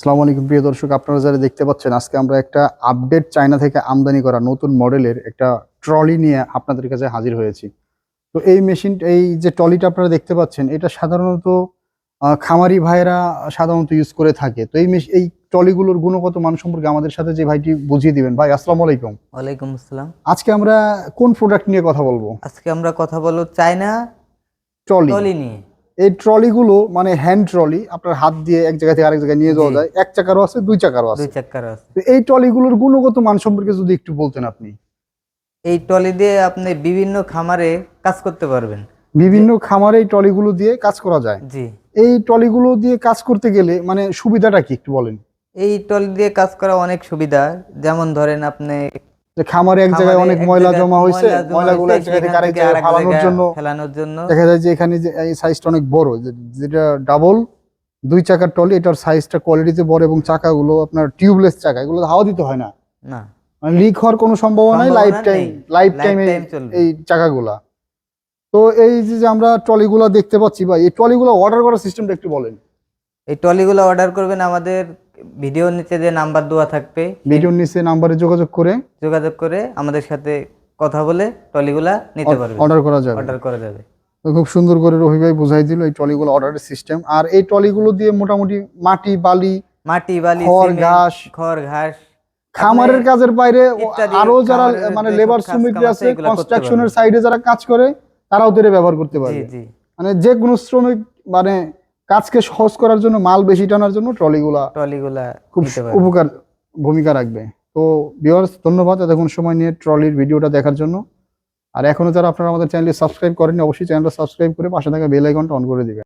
আসসালামু আলাইকুম প্রিয় দর্শক। আপনারা যারা দেখতে পাচ্ছেন আজকে আমরা একটা আপডেট চায়না থেকে আমদানি করা নতুন মডেলের একটা ট্রলি নিয়ে আপনাদের কাছে হাজির হয়েছি। তো এই মেশিন এই যে ট্রলিটা আপনারা দেখতে পাচ্ছেন এটা সাধারণত খামারি ভাইয়েরা সাধারণত ইউজ করে থাকে। তো এই এই ট্রলিগুলোর গুণগত মান সম্পর্কে আমাদের সাথে যে ভাইটি বুঝিয়ে দিবেন। ভাই আসসালামু আলাইকুম। ওয়ালাইকুম আসসালাম। আজকে আমরা কোন প্রোডাক্ট নিয়ে কথা বলব? আজকে আমরা কথা বলব চায়না ট্রলি নিয়ে। এই ট্রলিগুলো মানে হ্যান্ড ট্রলি আপনার হাত দিয়ে এক জায়গা থেকে আরেক জায়গায় নিয়ে যাওয়া যায় এক চাকারও আছে দুই চাকারও আছে। দুই চাক্কার আছে। এই ট্রলিগুলোর গুণগত মান সম্পর্কে যদি একটু বলতেন আপনি। এই ট্রলি দিয়ে আপনি বিভিন্ন খামারে কাজ করতে পারবেন। বিভিন্ন খামারে এই ট্রলিগুলো দিয়ে কাজ করা যায়। জি। এই ট্রলিগুলো দিয়ে কাজ করতে গেলে মানে সুবিধাটা কি একটু বলেন। এই ট্রলি দিয়ে কাজ করা অনেক সুবিধা। যেমন ধরেন আপনি যে খামারে এক জায়গায় অনেক ময়লা জমা হয়েছে ময়লাগুলো এক আরেক জায়গায় আরেক ফালানোর জন্য ফেলানোর জন্য। দেখা যায় যে এখানে যে এই সাইজটা অনেক বড় যেটা ডাবল দুই চাকার ট্রলি এটার সাইজটা কোয়ালিটিতে বড় এবং চাকাগুলো আপনার টিউবলেস চাকা এগুলো হাওয়া দিতে হয় না। না। মানে লিক হওয়ার কোনো সম্ভাবনা নাই সম্ভাবনা লাইফ টাইম লাইফ টাইম এই চাকাগুলা। তো এই যে আমরা ট্রলিগুলা দেখতে পাচ্ছি ভাই এই ট্রলিগুলো অর্ডার করার সিস্টেমটা একটু বলেন। এই টলিগুলো অর্ডার করবেন আমাদের ভিডিওর নিচে যে নাম্বার দেওয়া থাকবে ভিডিওর নিচে নাম্বারে যোগাযোগ করে যোগাযোগ করে আমাদের সাথে কথা বলে টলিগুলা নিতে পারবেন অর্ডার করা যাবে। অর্ডার করা যাবে। তো খুব সুন্দর করে রবি ভাই বুঝাই দিল এই ট্রলিগুলো অর্ডারের সিস্টেম আর এই ট্রলিগুলো দিয়ে মোটামুটি মাটি বালি মাটি বালি খড়, ঘাস, খড় ঘাস খামারের কাজের বাইরে আরও যারা মানে লেবার কাজ শ্রমিক কাম আছে কনস্ট্রাকশনের সাইডে যারা কাজ করে তারাও তো ব্যবহার করতে পারবে। জি। মানে যে কোনো শ্রমিক মানে কাজকে সহজ করার জন্য মাল বেশি টানার জন্য ট্রলিগুলা ট্রলিগুলা খুব উপকার ভূমিকা রাখবে। তো ভিউয়ার্স ধন্যবাদ এতক্ষণ সময় নিয়ে ট্রলির ভিডিওটা দেখার জন্য। আর এখনও যারা আপনারা আমাদের চ্যানেলটি সাবস্ক্রাইব করেন অবশ্যই চ্যানেলটা সাবস্ক্রাইব করে পাশে থাকা বেল আইকনটা অন করে দিবেন।